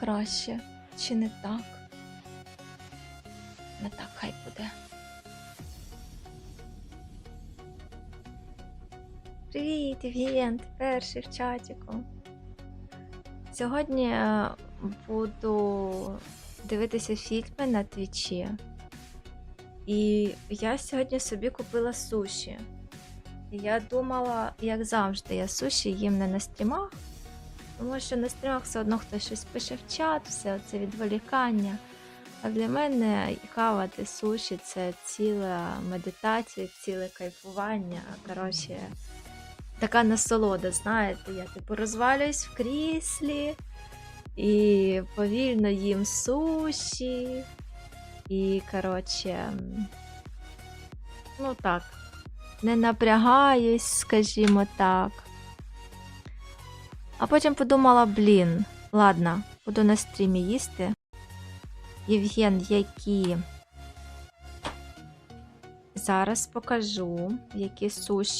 краще, чи не так? Не так хай буде. Привіт, ти перший в чатіку. Сьогодні е, буду дивитися фільми на твічі. І я сьогодні собі купила суші. Я думала, як завжди, я суші їм не на стрімах, тому що на стрімах все одно хтось щось пише в чат, все це відволікання. А для мене хавати суші це ціла медитація, ціле кайфування. Коротше, така насолода, знаєте, я типу розвалююсь в кріслі і повільно їм суші. І, коротше, ну так, не напрягаюсь, скажімо так. А потім подумала, блін, ладно, буду на стрімі їсти. Євген, які. Зараз покажу, які суші.